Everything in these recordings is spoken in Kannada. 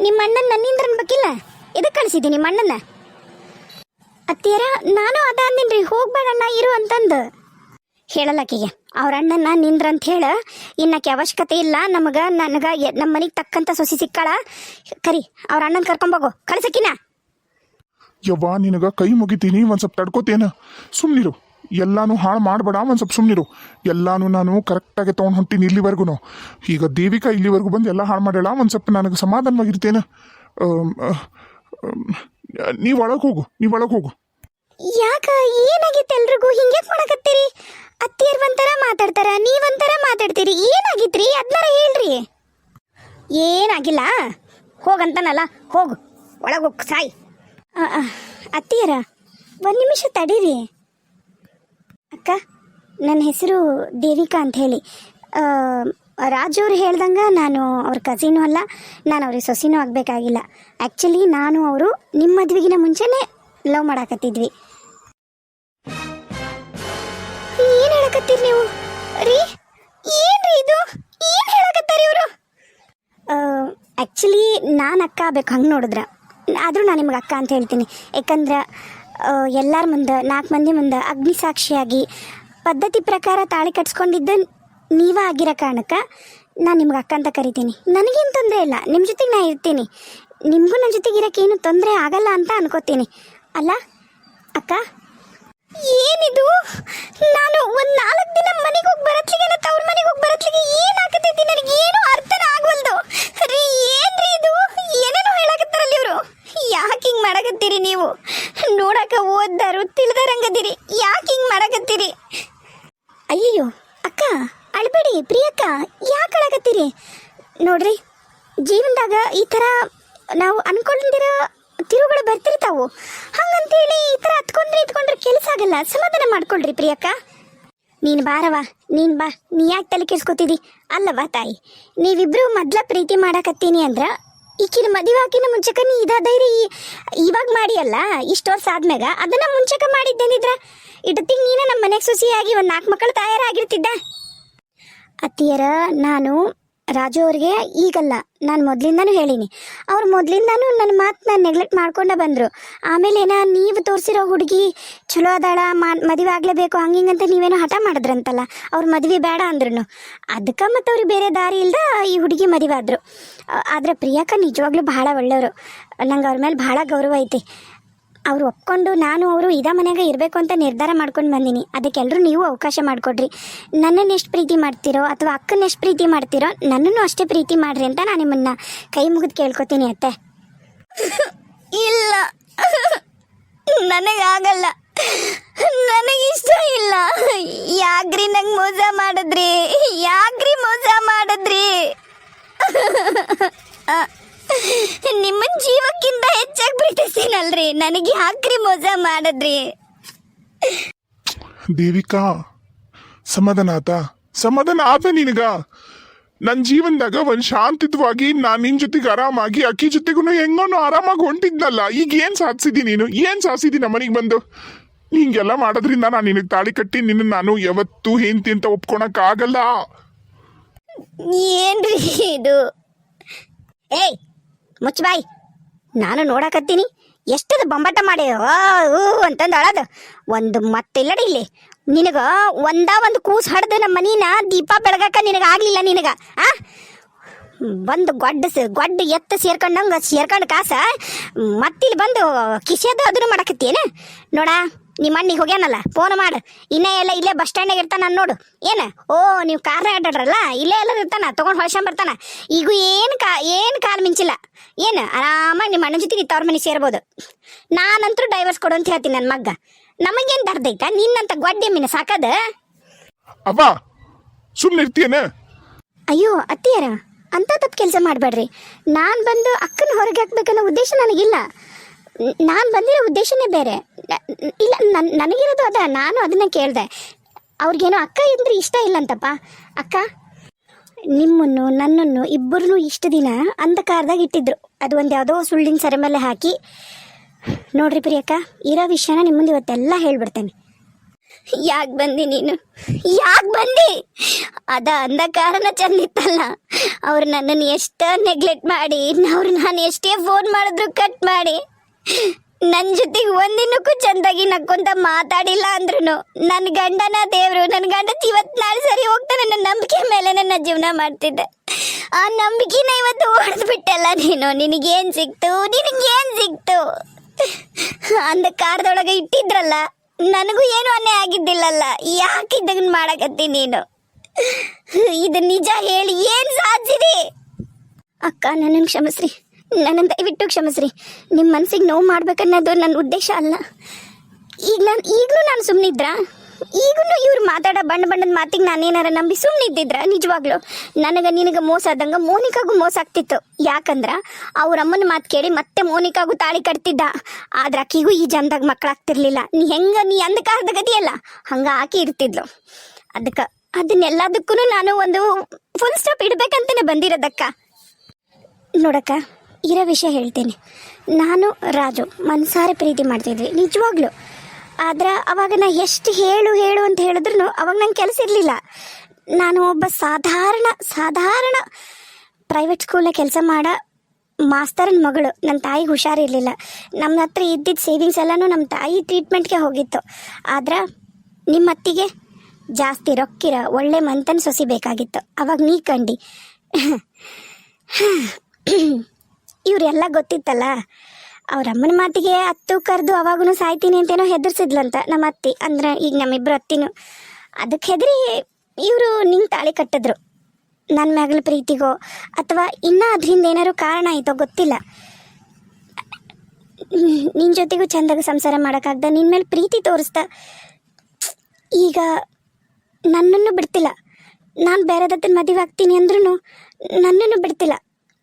ನಿಮ್ಮ ಅಣ್ಣನ ನನ್ನಿಂದ ಅನ್ಬೇಕಿಲ್ಲ ಎದಕ್ಕೆ ಕಳಿಸಿದ್ದೆ ನಿಮ್ಮ ಅಣ್ಣನ? ಅತ್ತಿಯರ, ನಾನು ಅದ ಅಂದಿನ್ರಿ. ಹೋಗ್ಬೇಡಣ್ಣ ಇರು ಅಂತಂದು. ಹೇಳಲಕ್ಕಿಗೆ. ಅವ್ರ ಅಣ್ಣನ ನಿಂದ್ರ ಅಂತ ಹೇಳ, ಇನ್ನಕ್ಕೆ ಅವಶ್ಯಕತೆ ಇಲ್ಲ, ನಮಗ, ನನಗ ನಮ್ಮ ಮನೆಗೆ ತಕ್ಕಂತ ಸೊಸಿ ಸಿಕ್ಕಳ. ಕರಿ, ಅವ್ರ ಅಣ್ಣನ ಕರ್ಕೊಂಬೋಗು ಕಳ್ಸಕ್ಕಿನ? ಯವ್ವಾ, ನಿನಗ ಕೈ ಮುಗಿತೀನಿ, ಒಂದ್ ಸ್ವಲ್ಪ ತಡ್ಕೋತೇನ? ಸುಮ್ನಿರು. ಎಲ್ಲಾನು ಹಾಳು ಮಾಡಬೇಡ, ಒಂದು ಸ್ವಲ್ಪ ಸುಮ್ಮನಿರು ಎಲ್ಲಾನು ನಾನು ಕರೆಕ್ಟಾಗಿ ತೊಗೊಂಡು ಹೊಂಟೀನಿ ಇಲ್ಲಿವರೆಗೂ ಈಗ ದೇವಿಕಾ ಇಲ್ಲಿವರೆಗೂ ಬಂದು ಎಲ್ಲ ಹಾಳು ಮಾಡ್ಯಾಳ, ಒಂದು ಸ್ವಲ್ಪ ನನಗೆ ಸಮಾಧಾನವಾಗಿರ್ತೇನೆ. ನೀವು ಒಳಗೆ ಹೋಗು, ನೀವು ಒಳಗೆ ಹೋಗು. ಯಾಕ? ಏನಾಗಿತ್ತು ಎಲ್ರಿಗೂ? ಹಿಂಗೆ ಮಾಡಕತ್ತೀರಿ? ಅತ್ತಿಯರ್ ಒಂಥರ ಮಾತಾಡ್ತಾರ ನೀವಂತರ ಮಾತಾಡ್ತೀರಿ. ಏನಾಗಿತ್ರಿ? ಅದ್ನಾರ ಹೇಳ್ರಿ. ಏನಾಗಿಲ್ಲ. ಹೋಗಂತಾನಲ್ಲ, ಹೋಗು. ಒಳಗೆ ಹೋಗು, ಸಾಯ್. ಅತ್ತಿಯರ, ಒಂದು ನಿಮಿಷ ತಡೀರಿ. ಅಕ್ಕ, ನನ್ನ ಹೆಸರು ದೇವಿಕಾ ಅಂತ ಹೇಳಿ. ರಾಜು ಅವ್ರು ಹೇಳ್ದಂಗೆ ನಾನು ಅವ್ರ ಕಸಿನೂ ಅಲ್ಲ, ನಾನು ಅವ್ರಿಗೆ ಸೊಸಿನೂ ಆಗಬೇಕಾಗಿಲ್ಲ. ಆ್ಯಕ್ಚುಲಿ ನಾನು ಅವರು ನಿಮ್ಮ ಮದುವೆಗಿನ ಮುಂಚೆನೇ ಲವ್ ಮಾಡಾಕತ್ತಿದ್ವಿ. ಏನು ಹೇಳಕತ್ತೀರಿ ನೀವು? ರೀ, ಏನ್ರಿ ಇದು? ಏನು ಹೇಳಕತ್ತಾರೆ ಇವರು? ಆ್ಯಕ್ಚುಲಿ ನಾನು ಅಕ್ಕ ಆಗ್ಬೇಕು, ಹಂಗೆ ನೋಡಿದ್ರೆ. ಆದರೂ ನಾನು ನಿಮ್ಗೆ ಅಕ್ಕ ಅಂತ ಹೇಳ್ತೀನಿ. ಯಾಕಂದ್ರೆ ಎಲ್ಲರ ಮುಂದೆ, ನಾಲ್ಕು ಮಂದಿ ಮುಂದೆ ಅಗ್ನಿ ಸಾಕ್ಷಿಯಾಗಿ ಪದ್ಧತಿ ಪ್ರಕಾರ ತಾಳಿ ಕಟ್ಸ್ಕೊಂಡಿದ್ದ ನೀವ ಆಗಿರೋ ಕಾರಣಕ್ಕೆ ನಾನು ನಿಮ್ಗೆ ಅಕ್ಕ ಅಂತ ಕರಿತೀನಿ. ನನಗೇನು ತೊಂದರೆ ಇಲ್ಲ. ನಿಮ್ಮ ಜೊತೆಗೆ ನಾ ಇರ್ತೀನಿ. ನಿಮಗೂ ನನ್ನ ಜೊತೆಗೆ ಇರೋಕ್ಕೇನು ತೊಂದರೆ ಆಗಲ್ಲ ಅಂತ ಅನ್ಕೋತೀನಿ. ಅಲ್ಲ, ಅಕ್ಕ? ಏನಿದು? ನಾನು ಒಂದು ನಾಲ್ಕು ದಿನ ಮನೆಗೆ ಹೋಗಿ ಬರತ್ಲಿಗೆ ತವ್ರ ಮನೆಗೆ ಹೋಗಿ ಬರತ್ಲಿಗೆ ಏನ್ ಆಗತೈತಿ ನನಗೆ ಏನು ಅರ್ಥನ ಆಗವಲ್ದು ರೀ ಏನ್ರಿ ಇದು ಏನೇನೋ ಹೇಳಕತ್ತಾರಲ್ಲ ಇವರು ಯಾಕೆ ಹಿಂಗ್ ಮಾಡಕತ್ತೀರಿ ನೀವು ನೋಡಕ ಓದ್ದಾರು ತಿಳಿದಾರಂಗದಿರಿ ಯಾಕೆ ಹಿಂಗ್ ಮಾಡಕತ್ತೀರಿ ಅಯ್ಯಯ್ಯೋ ಅಕ್ಕ ಅಳ್ಬೇಡಿ ಪ್ರಿಯಕ್ಕ ಯಾಕೆ ಅಳಕತ್ತೀರಿ ನೋಡ್ರಿ ಜೀವನದಾಗ ಈ ಥರ ನಾವು ಅನ್ಕೊಂಡಿರೋ ತಿರುಗಳು ಬರ್ತಿರ್ತಾವು. ಹಂಗಂತೇಳಿ ಈ ಥರ ಹತ್ಕೊಂಡ್ರೆ ಇತ್ಕೊಂಡ್ರೆ ಕೆಲಸ ಆಗಲ್ಲ. ಸಮಾಧಾನ ಮಾಡ್ಕೊಳ್ರಿ ಪ್ರಿಯಕ್ಕ. ನೀನು ಬಾರವಾ ನೀನು ಬಾ. ನೀ ಯಾಕೆ ತಲೆ ಕೆಡ್ಸ್ಕೊತಿದಿ? ಅಲ್ಲವಾ ತಾಯಿ, ನೀವಿಬ್ರು ಮೊದ್ಲ ಪ್ರೀತಿ ಮಾಡಕತ್ತೀನಿ ಅಂದ್ರ ಈಕಿನ ಮದುವೆ ಹಾಕಿನ ಮುಂಚೆಕ ನೀ ಇದ ಧೈರ್ಯ ಇವಾಗ ಮಾಡಿ ಅಲ್ಲ, ಇಷ್ಟು ವರ್ಷ ಆದ್ಮ್ಯಾಗ ಅದನ್ನ ಮುಂಚೆಕ ಮಾಡಿದ್ದೇನಿದ್ರ? ಇಟ್ಟತ್ತಿಗೆ ನೀನೇ ನಮ್ಮ ಮನೆಗೆ ಸೊಸಿಯಾಗಿ ಒಂದು ನಾಲ್ಕು ಮಕ್ಕಳು ತಯಾರಾಗಿರ್ತಿದ್ದ. ಅತ್ತಿಯರ, ನಾನು ರಾಜು ಅವ್ರಿಗೆ ಈಗಲ್ಲ. ನಾನು ಮೊದಲಿಂದಾನು ಹೇಳೀನಿ. ಅವ್ರು ಮೊದಲಿಂದಾನು ನನ್ನ ಮಾತನ್ನ ನೆಗ್ಲೆಕ್ಟ್ ಮಾಡ್ಕೊಂಡ ಬಂದರು. ಆಮೇಲೆ ಏನ ನೀವು ತೋರಿಸಿರೋ ಹುಡುಗಿ ಚಲೋ ಅದಾಳ, ಮಾ, ಮದುವೆ ಆಗಲೇಬೇಕು, ಹಂಗಿಂಗಂತ ನೀವೇನೋ ಹಠ ಮಾಡಿದ್ರಂತಲ್ಲ, ಅವ್ರ ಮದುವೆ ಬೇಡ ಅಂದ್ರು ಅದಕ್ಕೆ ಮತ್ತು ಅವ್ರಿಗೆ ಬೇರೆ ದಾರಿ ಇಲ್ದ ಈ ಹುಡುಗಿ ಮದುವೆ ಆದರು. ಆದರೆ ಪ್ರಿಯಾಕ ನಿಜವಾಗ್ಲೂ ಭಾಳ ಒಳ್ಳೆಯವರು ನಂಗೆ ಅವ್ರ ಮೇಲೆ ಭಾಳ ಗೌರವ ಐತಿ. ಅವ್ರು ಒಪ್ಕೊಂಡು ನಾನು ಅವರು ಇದ ಮನೆಯಾಗ ಇರಬೇಕು ಅಂತ ನಿರ್ಧಾರ ಮಾಡ್ಕೊಂಡು ಬಂದೀನಿ. ಅದಕ್ಕೆಲ್ಲರೂ ನೀವು ಅವಕಾಶ ಮಾಡಿಕೊಡ್ರಿ. ನನ್ನನ್ನು ಎಷ್ಟು ಪ್ರೀತಿ ಮಾಡ್ತೀರೋ ಅಥವಾ ಅಕ್ಕನ ಎಷ್ಟು ಪ್ರೀತಿ ಮಾಡ್ತೀರೋ ನನ್ನನ್ನು ಅಷ್ಟೇ ಪ್ರೀತಿ ಮಾಡ್ರಿ ಅಂತ ನಾನು ನಿಮ್ಮನ್ನ ಕೈ ಮುಗಿದು ಕೇಳ್ಕೊತೀನಿ ಅತ್ತೆ. ಇಲ್ಲ. ನನಗಾಗಲ್ಲ ನನಗಿಷ್ಟ ಇಲ್ಲ. ಯಾಕ್ರಿ ನಂಗೆ ಮೋಸ ಮಾಡಿದ್ರಿ? ಯಾಕ್ರಿ ಮೋಸ ಮಾಡಿದ್ರಿ? ನಿಮ್ಮನ್ ಜೀವಕ್ಕಿಂತ ಹೆಚ್ಚಾಗಿ ಬಿಟ್ಟಿಸ್ತೀನಲ್ರಿ ನನಗೆ ಯಾಕ್ರಿ ಮೋಸ ಮಾಡಿದ್ರಿ? ದೇವಿಕಾ ಸಮಾಧಾನ ಆತ. ಸಮಾಧಾನ ಆತ ನಿನಗ. ನನ್ನ ಜೀವನದಾಗ ಒಂದ್ ಶಾಂತಿತವಾಗಿ ನಾನು ನಿನ್ ಜೊತೆಗೆ ಆರಾಮಾಗಿ ಅಕ್ಕಿ ಜೊತೆಗೂ ಹೆಂಗೋನು ಆರಾಮಾಗಿ ಹೊಂಟಿದ್ನಲ್ಲ ಈಗ ಏನ್ ಸಾಧಿಸಿದಿ ನೀನು? ಏನ್ ಸಾಧಿಸಿದಿ ನಮ್ಮನಿಗೆ ಬಂದು? ಹಿಂಗೆಲ್ಲ ಮಾಡೋದ್ರಿಂದ ನಾನು ನಿನಗೆ ತಾಳಿ ಕಟ್ಟಿ ನಿನ್ನ ನಾನು ಯಾವತ್ತೂ ಹೆಂಡ್ತಿ ಅಂತ ಒಪ್ಕೊಳಕ್ ಆಗಲ್ಲ. ಏನ್ರಿ ಇದು? ಏಯ್ ಮುಚ್ಚ ಬಾಯ್ ನಾನು ನೋಡಾಕತ್ತೀನಿ. ಎಷ್ಟದು ಬೊಂಬಾಟ ಮಾಡಿ ಓ ಅಂತಂದು ಅಳದು. ಒಂದು ಮತ್ತಿಲ್ಲಡಿ ಇಲ್ಲಿ. ನಿನಗ ಒಂದ ಒಂದು ಕೂಸು ಹಡ್ದು ನಮ್ಮ ಮನೀನ ದೀಪ ಬೆಳಗಾಕ ನಿನಗ ಆಗ್ಲಿಲ್ಲ ನಿನಗ, ಆ? ಬಂದು ಗೊಡ್ಡ ಗೊಡ್ಡ ಎತ್ತ ಸೇರ್ಕೊಂಡಂಗ ಸೇರ್ಕೊಂಡು ಕಾಸ ಮತ್ತಿಲ್ಲಿ ಬಂದು ಕಿಸೆದು ಅದನ್ನು ಮಾಡಕತ್ತೇನ ನೋಡ. ನಿಮ್ಮ ಅಣ್ಣಿಗೆ ಹೋಗ್ಯಾನಲ್ಲ ಫೋನ್ ಮಾಡು. ಇನ್ನೇ ಎಲ್ಲ ಇಲ್ಲೇ ಬಸ್ ಸ್ಟ್ಯಾಂಡಾಗ ಇರ್ತಾನ ನೋಡು. ಏನ? ಓ ನೀವು ಕಾರ್ನ ಅಡ್ಡಾಡ್ರಲ್ಲ? ಇಲ್ಲೇ ಎಲ್ಲ ಇರ್ತಾನ ತಗೊಂಡು ಹೊಸ ಬರ್ತಾನ. ಈಗ ಏನು ಕಾ ಏನು ಕಾಲ್ ಮಿಂಚಿಲ್ಲ. ಏನು? ಆರಾಮಾಗಿ ನಿಮ್ಮ ಅಣ್ಣನ ಜೊತೆಗೆ ತವ್ರ ಮನೆ ಸೇರ್ಬೋದು. ನಾನಂತರೂ ಡೈವರ್ಸ್ ಕೊಡು ಅಂತ ಹೇಳ್ತೀನಿ ನನ್ನ ಮಗ್ಗ. ನಮಗೇನು ದರ್ದೈತ ನಿನ್ನಂತ ಗೊಡ್ಡೆ ಮೀನು ಸಾಕದ? ಅವ್ವ ಸುಮ್ಮನೆ ಇರ್ತೀಯನ? ಅಯ್ಯೋ ಅತ್ತಿಯರ ಅಂತ ತಪ್ಪು ಕೆಲಸ ಮಾಡಬೇಡ್ರಿ ನಾನು ಬಂದು ಅಕ್ಕನ ಹೊರಗೆ ಹಾಕ್ಬೇಕನ್ನೋ ಉದ್ದೇಶ ನನಗಿಲ್ಲ. ನಾನು ಬಂದಿರೋ ಉದ್ದೇಶನೇ ಬೇರೆ. ಇಲ್ಲ, ನನ್, ನನಗಿರೋದು ಅದ, ನಾನು ಅದನ್ನ ಕೇಳಿದೆ. ಅವ್ರಿಗೇನೋ ಅಕ್ಕ ಇದ್ರೆ ಇಷ್ಟ ಇಲ್ಲ ಅಂತಪ್ಪ ಅಕ್ಕ, ನಿಮ್ಮನ್ನು, ನನ್ನನ್ನು ಇಬ್ಬರನ್ನೂ ಇಷ್ಟು ದಿನ ಅಂಧಕಾರದಾಗ ಇಟ್ಟಿದ್ರು. ಅದು ಒಂದು ಯಾವುದೋ ಸುಳ್ಳಿನ ಸರ ಮೇಲೆ ಹಾಕಿ. ನೋಡ್ರಿ ಪ್ರಿಯಕ್ಕ, ಇರೋ ವಿಷಯನ ನಿಮ್ಮ ಮುಂದೆ ಇವತ್ತೆಲ್ಲ ಹೇಳ್ಬಿಡ್ತೇನೆ. ಯಾಕೆ ಬಂದಿ ನೀನು? ಯಾಕೆ ಬಂದಿ? ಅದ ಅಂಧಕಾರನ ಚಂದಿತ್ತಲ್ಲ. ಅವ್ರು ನನ್ನನ್ನು ಎಷ್ಟ ನೆಗ್ಲೆಕ್ಟ್ ಮಾಡಿ, ಅವ್ರು ನಾನು ಎಷ್ಟೇ ಫೋನ್ ಮಾಡಿದ್ರು ಕಟ್ ಮಾಡಿ. ನನ್ನ ಜೊತೆಗೆ ಒಂದಿನಕ್ಕೂ ಚಂದಾಗಿ ನಕ್ಕೊಂತ ಮಾತಾಡಿಲ್ಲ ಅಂದ್ರೂ ನನ್ನ ಗಂಡನ ದೇವ್ರು ನನ್ನ ಗಂಡ ಇವತ್ತು ನಾಳೆ ಸರಿ ಹೋಗ್ತಾನೆ ನನ್ನ ನಂಬಿಕೆ ಮೇಲೆ ನನ್ನ ಜೀವನ ಮಾಡ್ತಿದ್ದೆ. ಆ ನಂಬಿಕೆನ ಇವತ್ತು ಹೊಡೆದು ಬಿಟ್ಟಲ್ಲ ನೀನು. ನಿನಗೇನ್ ಸಿಕ್ತು? ನಿನಗೇನ್ ಸಿಕ್ತು? ಅಂದ ಕಾರ್ದೊಳಗೆ ಇಟ್ಟಿದ್ರಲ್ಲ, ನನಗೂ ಏನು ಅನ್ಯಾಯ ಆಗಿದ್ದಿಲ್ಲಲ್ಲ. ಯಾಕೆ ಮಾಡಕತ್ತಿ ನೀನು? ಇದು ನಿಜ ಹೇಳಿ ಏನ್ ಸಾಧಿಸಿದಿ? ಅಕ್ಕ ನನ್ನ ಕ್ಷಮಿಸ್ರಿ. ನನ್ನನ್ನು ದಯವಿಟ್ಟು ಕ್ಷಮಿಸ್ರಿ. ನಿಮ್ಮ ಮನಸ್ಸಿಗೆ ನೋವು ಮಾಡ್ಬೇಕನ್ನೋದು ನನ್ನ ಉದ್ದೇಶ ಅಲ್ಲ. ಈಗ ನಾನು ಈಗಲೂ ನಾನು ಸುಮ್ಮನಿದ್ರ ಈಗಲೂ ಇವ್ರು ಮಾತಾಡೋ ಬಣ್ಣ ಬಣ್ಣದ ಮಾತಿಗೆ ನಾನೇನಾರ ನಂಬಿ ಸುಮ್ಮನಿದ್ದಿದ್ರ ನಿಜವಾಗ್ಲು? ನನಗೆ ನಿನಗೆ ಮೋಸ ಆದಂಗೆ ಮೋನಿಕಾಗೂ ಮೋಸ ಆಗ್ತಿತ್ತು. ಯಾಕಂದ್ರ ಅವ್ರ ಅಮ್ಮನ ಮಾತು ಕೇಳಿ ಮತ್ತೆ ಮೋನಿಕಾಗೂ ತಾಳಿ ಕಟ್ತಿದ್ದ. ಆದ್ರೆ ಆಕಿಗೂ ಈ ಜನ್ದಾಗ ಮಕ್ಕಳಾಗ್ತಿರ್ಲಿಲ್ಲ ನೀ ಹೆಂಗ ನೀ ಅಂಧಕಾರದ ಗತಿಯಲ್ಲ ಹಂಗ ಆಕಿ ಇರ್ತಿದ್ಲು. ಅದಕ್ಕೆ ಅದನ್ನೆಲ್ಲದಕ್ಕೂ ನಾನು ಒಂದು ಫುಲ್ ಸ್ಟಾಪ್ ಇಡ್ಬೇಕಂತಾನೆ ಬಂದಿರೋದಕ್ಕ. ನೋಡಕ್ಕ ಇರೋ ವಿಷಯ ಹೇಳ್ತೀನಿ. ನಾನು ರಾಜು, ಮನ್ಸಾರೆ ಪ್ರೀತಿ ಮಾಡ್ತಿದ್ವಿ, ನಿಜವಾಗ್ಲು. ಆದ್ರೆ ಅವಾಗ ನಾ ಎಷ್ಟು ಹೇಳು ಹೇಳು ಅಂತ ಹೇಳಿದ್ರು ಅವಾಗ ನಂಗೆ ಕೆಲಸ ಇರಲಿಲ್ಲ. ನಾನು ಒಬ್ಬ ಸಾಧಾರಣ ಸಾಧಾರಣ ಪ್ರೈವೇಟ್ ಸ್ಕೂಲ್ನ ಕೆಲಸ ಮಾಡ, ಮಾಸ್ತರನ ಮಗಳು. ನನ್ನ ತಾಯಿಗೆ ಹುಷಾರಿರಲಿಲ್ಲ ನಮ್ಮ ಹತ್ರ ಇದ್ದಿದ್ದ ಸೇವಿಂಗ್ಸ್ ಎಲ್ಲನೂ ನಮ್ಮ ತಾಯಿ ಟ್ರೀಟ್ಮೆಂಟ್ಗೆ ಹೋಗಿತ್ತು. ಆದ್ರೆ ನಿಮ್ಮ ಅತ್ತಿಗೆ ಜಾಸ್ತಿ ರೊಕ್ಕಿರ ಒಳ್ಳೆ ಮಂತನ ಸೊಸಿ ಬೇಕಾಗಿತ್ತು. ಅವಾಗ ನೀ ಕಂಡಿ. ಇವರೆಲ್ಲ ಗೊತ್ತಿತ್ತಲ್ಲ? ಅವ್ರ ಅಮ್ಮನ ಮಾತಿಗೆ ಅತ್ತು, ಕರೆದು ಅವಾಗೂ ಸಾಯ್ತೀನಿ ಅಂತೇನೋ ಹೆದರ್ಸಿದ್ಲಂತ ನಮ್ಮ ಅತ್ತಿ. ಅಂದ್ರೆ ಈಗ ನಮ್ಮಿಬ್ರು ಅತ್ತಿನೂ. ಅದಕ್ಕೆ ಹೆದರಿ ಇವರು ನಿಂಗೆ ತಾಳಿ ಕಟ್ಟಿದ್ರು. ನನ್ನ ಮಗಳ ಪ್ರೀತಿಗೋ ಅಥವಾ ಇನ್ನೂ ಅದರಿಂದ ಏನಾದ್ರು ಕಾರಣ ಆಯಿತೋ ಗೊತ್ತಿಲ್ಲ. ನಿನ್ನ ಜೊತೆಗೂ ಚಂದಾಗ ಸಂಸಾರ ಮಾಡೋಕ್ಕಾಗ್ದ ನಿನ್ನ ಮೇಲೆ ಪ್ರೀತಿ ತೋರಿಸ್ದ. ಈಗ ನನ್ನನ್ನು ಬಿಡ್ತಿಲ್ಲ. ನಾನು ಬೇರೆದತ್ತನ ಮದುವೆ ಆಗ್ತೀನಿ ಅಂದ್ರೂ ನನ್ನನ್ನು ಬಿಡ್ತಿಲ್ಲ.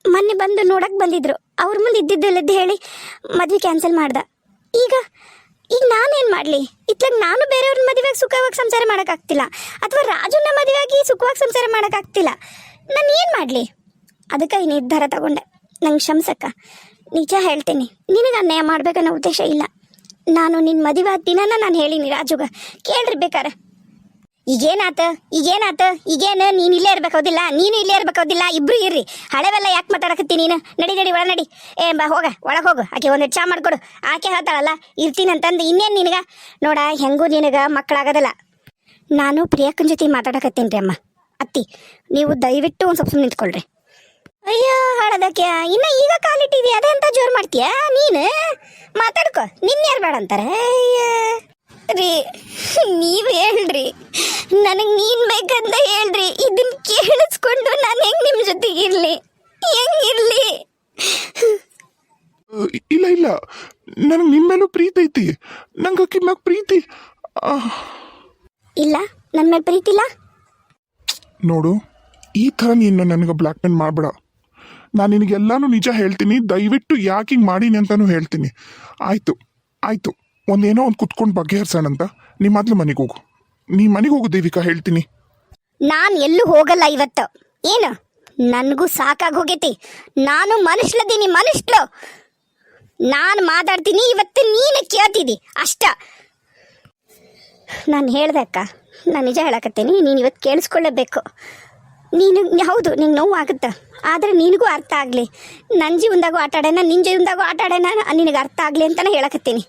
ಮೊನ್ನೆ ಬಂದು ನೋಡಕ್ಕೆ ಬಂದಿದ್ರು. ಅವ್ರ ಮುಂದೆ ಇದ್ದಿದ್ದೆಲ್ಲದ್ದು ಹೇಳಿ ಮದ್ವೆ ಕ್ಯಾನ್ಸಲ್ ಮಾಡ್ದ. ಈಗ ಈಗ ನಾನೇನು ಮಾಡಲಿ? ಇತ್ಲಾಗ ನಾನು ಬೇರೆಯವ್ರ ಮದುವೆಗೆ ಸುಖವಾಗಿ ಸಂಸಾರ ಮಾಡೋಕ್ಕಾಗ್ತಿಲ್ಲ. ಅಥವಾ ರಾಜುನ ಮದುವೆಯಾಗಿ ಸುಖವಾಗಿ ಸಂಸಾರ ಮಾಡೋಕ್ಕಾಗ್ತಿಲ್ಲ. ನಾನು ಏನು ಮಾಡಲಿ? ಅದಕ್ಕೆ ಈ ನಿರ್ಧಾರ ತಗೊಂಡೆ. ನಂಗೆ ಶಂಸಕ್ಕ. ನಿಜ ಹೇಳ್ತೀನಿ. ನಿನಗೆ ಅನ್ಯಾಯ ಮಾಡ್ಬೇಕನ್ನೋ ಉದ್ದೇಶ ಇಲ್ಲ. ನಾನು ನಿನ್ನ ಮದುವೆ ದಿನನ ನಾನು ಹೇಳಿನಿ ರಾಜುಗ. ಕೇಳ್ರಿ ಬೇಕಾರೆ. ಈಗೇನಾತ? ಈಗೇನಾತ? ಈಗೇನು? ನೀನು ಇಲ್ಲೇ ಇರ್ಬೇಕಾದಿಲ್ಲ ನೀನು ಇಲ್ಲೇ ಇರ್ಬೇಕಾದಿಲ್ಲ ಇಬ್ರು ಇರ್ರಿ. ಹಳೆವೆಲ್ಲ ಯಾಕೆ ಮಾತಾಡಕತ್ತಿ ನೀನು? ನಡಿ ನಡಿ ಒಳ ನಡಿ. ಏ, ಬಾ, ಹೋಗ. ಒಳಗೆ ಹೋಗು. ಆಕೆ ಒಂದು ಚಾ ಮಾಡ್ಕೊಡು. ಆಕೆ ಹೇಳ್ತಾಳಲ್ಲ, ಇರ್ತೀನಿ ಅಂತಂದು. ಇನ್ನೇನು ನಿನಗ? ನೋಡ, ಹೆಂಗೂ ನಿನಗ ಮಕ್ಕಳಾಗೋದಲ್ಲ. ನಾನು ಪ್ರಿಯಕ್ಕನ ಜೊತೆ ಮಾತಾಡಕತ್ತೀನಿ ರೀ ಅಮ್ಮ. ಅತ್ತಿ, ನೀವು ದಯವಿಟ್ಟು ಒಂದು ಸ್ವಲ್ಪ ನಿಂತ್ಕೊಳ್ರಿ. ಅಯ್ಯೋ, ಹಾಳದಕ್ಕೆ. ಇನ್ನ ಈಗ ಕಾಲಿಟ್ಟಿದ್ಯಾ? ಅಂತ ಜೋರು ಮಾಡ್ತೀಯಾ? ನೀನು? ಮಾತಾಡ್ಕೊ. ನಿನ್ನ ಯಾರು ಬೇಡ ಅಂತಾರೆ? ಅಯ್ಯ. ರೀ ನೀವು ಹೇಳ್ರಿ. ನನಗೆ ನೀನ್ ಬೇಕಂತ ಹೇಳ್ರಿ. ಇದನ್ನ ಕೇಳಿಸ್ಕೊಂಡು ನಾನು ಹೆಂಗೆ ನಿಮ್ಮ ಜೊತೆಗೆ ಇರ್ಲಿ? ಹೆಂಗಿರ್ಲಿ ಇಲ್ಲ ಇಲ್ಲ. ನನಗೆ ನಿಮ್ಮ ಮೇಲೂ ಪ್ರೀತಿ ಐತಿ. ನಂಗೆ ಅಕ್ಕಿ ಮ್ಯಾಗ ಪ್ರೀತಿ. ಇಲ್ಲ ನನ್ನ ಮೇಲೆ ಪ್ರೀತಿ ಇಲ್ಲ. ನೋಡು ಈ ಥರ ನೀನು ನನಗೆ ಬ್ಲಾಕ್ ಮೇಲ್ ಮಾಡಬೇಡ. ನಾನು ನಿನಗೆಲ್ಲಾನು ನಿಜ ಹೇಳ್ತೀನಿ. ದಯವಿಟ್ಟು ಯಾಕೆ ಹಿಂಗೆ ಮಾಡೀನಿ ಅಂತಾನು ಹೇಳ್ತೀನಿ. ಆಯಿತು ಆಯಿತು. ಒಂದೇನೋ ಒಂದು ಕುತ್ಕೊಂಡು ಬಗೆಹರಿಸೋಣಂತ ನೀ ಮೊದಲು ಮನೆಗೆ ಹೋಗು. ನೀ ಮನೆಗೆ ಹೋಗು, ದೇವಿಕಾ, ಹೇಳ್ತೀನಿ. ನಾನು ಎಲ್ಲೂ ಹೋಗಲ್ಲ ಇವತ್ತು. ಏನು? ನನಗೂ ಸಾಕಾಗಿ ಹೋಗೈತಿ. ನಾನು ಮನುಷ್ಯಲದೀನಿ ಮನುಷ್ಯಲು ನಾನು ಮಾತಾಡ್ತೀನಿ, ಇವತ್ತು ನೀನು ಕೇಳ್ತಿದ್ದಿ ಅಷ್ಟ. ನಾನು ಹೇಳ್ದೆ ಅಕ್ಕ, ನಾನು ನಿಜ ಹೇಳಕತ್ತೀನಿ, ನೀನು ಇವತ್ತು ಕೇಳಿಸ್ಕೊಳ್ಳೇಬೇಕು. ನೀನು ಹೌದು, ನಿಂಗೆ ನೋವು ಆಗುತ್ತೆ ಆದರೆ ನಿನಗೂ ಅರ್ಥ ಆಗಲಿ. ನನ್ನ ಜೀವನದಾಗೂ ಆಟ ಆಡೋಣ ನಿನ್ನ ಜೀವನದಾಗೂ ನಿನಗೆ ಅರ್ಥ ಆಗಲಿ ಅಂತಲೇ ಹೇಳಕತ್ತೀನಿ.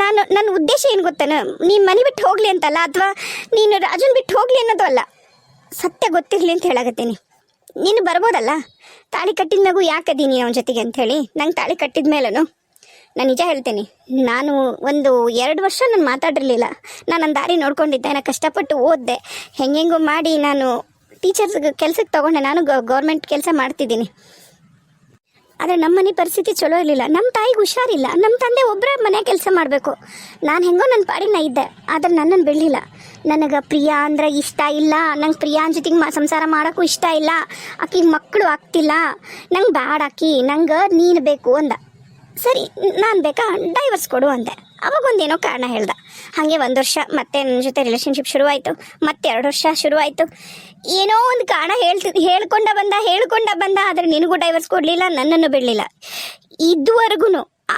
ನಾನು, ನನ್ನ ಉದ್ದೇಶ ಏನು ಗೊತ್ತೇನು ನೀನು ಮನೆ ಬಿಟ್ಟು ಹೋಗಲಿ ಅಂತಲ್ಲ ಅಥವಾ ನೀನು ರಾಜನ್ ಬಿಟ್ಟು ಹೋಗಲಿ ಅನ್ನೋದು ಅಲ್ಲ. ಸತ್ಯ ಗೊತ್ತಿರಲಿ ಅಂತ ಹೇಳಕತ್ತೀನಿ ನೀನು. ಬರ್ಬೋದಲ್ಲ? ತಾಳಿ ಕಟ್ಟಿದ ಮಗು ಅದೀನಿ ಅವನ ಜೊತೆಗೆ ಅಂಥೇಳಿ ನಂಗೆ ತಾಳಿ ಕಟ್ಟಿದ ಮೇಲೂ ನಾನು ನಿಜ ಹೇಳ್ತೀನಿ, ನಾನು ಒಂದು ಎರಡು ವರ್ಷ ನಾನು ಮಾತಾಡಿರಲಿಲ್ಲ. ನಾನು ನನ್ನ ದಾರಿ ನೋಡ್ಕೊಂಡಿದ್ದೆ, ನಾನು ಕಷ್ಟಪಟ್ಟು ಓದಿದೆ. ಹೆಂಗೆಂಗೋ ಮಾಡಿ ನಾನು ಟೀಚರ್ಸ್ ಕೆಲಸಕ್ಕೆ ತೊಗೊಂಡೆ, ನಾನು ಗೌರ್ಮೆಂಟ್ ಕೆಲಸ ಮಾಡ್ತಿದ್ದೀನಿ. ಆದರೆ ನಮ್ಮ ಮನೆ ಪರಿಸ್ಥಿತಿ ಚಲೋ ಇರಲಿಲ್ಲ. ನಮ್ಮ ತಾಯಿಗೆ ಹುಷಾರಿಲ್ಲ. ನಮ್ಮ ತಂದೆ ಒಬ್ಬರ ಮನೆ ಕೆಲಸ ಮಾಡಬೇಕು. ನಾನು ಹೆಂಗೋ ನನ್ನ ಪಾಡಿನ ಇದ್ದೆ, ಆದ್ರೆ ನನ್ನನ್ನು ಬಿಡಲಿಲ್ಲ. ನನಗೆ ಪ್ರಿಯಾ ಅಂದ್ರೆ ಇಷ್ಟ ಇಲ್ಲ. ನಂಗೆ ಪ್ರಿಯಾನ್ ಜೊತೆಗೆ ಮಾ ಸಂಸಾರ ಮಾಡೋಕ್ಕೂ ಇಷ್ಟ ಇಲ್ಲ. ಆಕಿಗೆ ಮಕ್ಕಳು ಆಗ್ತಿಲ್ಲ. ನಂಗೆ ಬ್ಯಾಡ ಆಕಿ. ನಂಗೆ ನೀನು ಬೇಕು ಅಂದ. ಸರಿ, ನಾನು ಬೇಕಾ? ಡೈವರ್ಸ್ ಕೊಡು ಅಂದೆ. ಅವಾಗೊಂದೇನೋ ಕಾರಣ ಹೇಳ್ದೆ. ಹಾಗೆ ಒಂದು ವರ್ಷ, ಮತ್ತೆ ನನ್ನ ಜೊತೆ ರಿಲೇಷನ್ಶಿಪ್ ಶುರುವಾಯಿತು. ಮತ್ತೆ ಎರಡು ವರ್ಷ ಶುರುವಾಯಿತು. ಏನೋ ಒಂದು ಕಾರಣ ಹೇಳ್ತಿ, ಹೇಳ್ಕೊಂಡ ಬಂದ ಹೇಳ್ಕೊಂಡ ಬಂದ, ಆದರೆ ನಿನಗೂ ಡೈವರ್ಸ್ ಕೊಡಲಿಲ್ಲ, ನನ್ನನ್ನು ಬಿಡಲಿಲ್ಲ. ಇದುವರೆಗೂ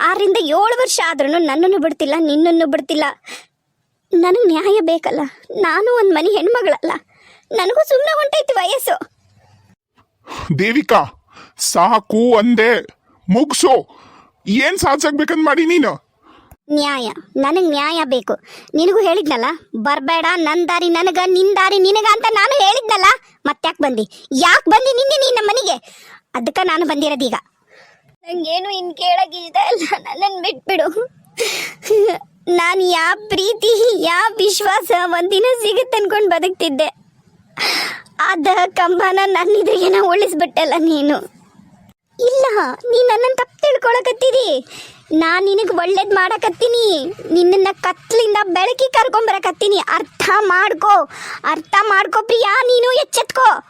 ಆರಿಂದ ಏಳು ವರ್ಷ ಆದ್ರೂ ನನ್ನನ್ನು ಬಿಡ್ತಿಲ್ಲ, ನಿನ್ನನ್ನು ಬಿಡ್ತಿಲ್ಲ. ನನಗೆ ನ್ಯಾಯ ಬೇಕಲ್ಲ. ನಾನು ಒಂದು ಮನೆ ಹೆಣ್ಮಗಳಲ್ಲ. ನನಗೂ ಸುಮ್ಮನೆ ಹೊಂಟೈತಿ ವಯಸ್ಸು. ದೇವಿಕಾ, ಸಾಕು ಅಂದೆ. ಮುಗ್ಸು. ಏನ್ ಸಾಧಿಸಬೇಕಂತ ಮಾಡಿ ನೀನು? ನ್ಯಾಯ. ನನಗೆ ನ್ಯಾಯ ಬೇಕು. ನಿನಗೂ ಹೇಳಿದ್ನಲ್ಲ, ಬರಬೇಡ ನನ್ನ ದಾರಿ ನನಗ ನಿನ್ನ ದಾರಿ ನಿನಗ ಅಂತ ನಾನು ಹೇಳಿದ್ನಲ್ಲ. ಮತ್ತ್ಯಾಕೆ ಬಂದಿ? ಯಾಕೆ ಬಂದಿ ನಿನ್ನೆ ನೀನು ನಮ್ಮ ಮನೆಗೆ? ಅದಕ್ಕೆ ನಾನು ಬಂದಿರೋದೀಗ ನಂಗೇನು ಇನ್ ಕೇಳಕ್ ಇಷ್ಟ ಇಲ್ಲ. ನನ್ನನ್ನು ಬಿಟ್ಬಿಡು. ನಾನು ಯಾವ ಪ್ರೀತಿ ಯಾವ ವಿಶ್ವಾಸ ಒಂದಿನ ಸಿಗುತ್ತೆ ಅನ್ಕೊಂಡು ಬದುಕ್ತಿದ್ದೆ. ಅದ ಕಂಬನ ನನ್ನ ಎದುರಿಗೆ ಉಳಿಸ್ಬಿಟ್ಟಲ್ಲ ನೀನು. ಇಲ್ಲ ನೀ ನನ್ನನ್ನು ತಪ್ಪು ತಿಳ್ಕೊಳಕತ್ತೀರಿ. ನಾ ನಿನಗೆ ಒಳ್ಳೇದು ಮಾಡಕತ್ತೀನಿ. ನಿನ್ನನ್ನು ಕತ್ಲಿಂದ ಬೆಳಕಿ ಕರ್ಕೊಂಬರಕತ್ತೀನಿ ಅರ್ಥ ಮಾಡ್ಕೋ. ಅರ್ಥ ಮಾಡ್ಕೋ ಪ್ರಿಯಾ, ನೀನು ಎಚ್ಚೆತ್ಕೋ.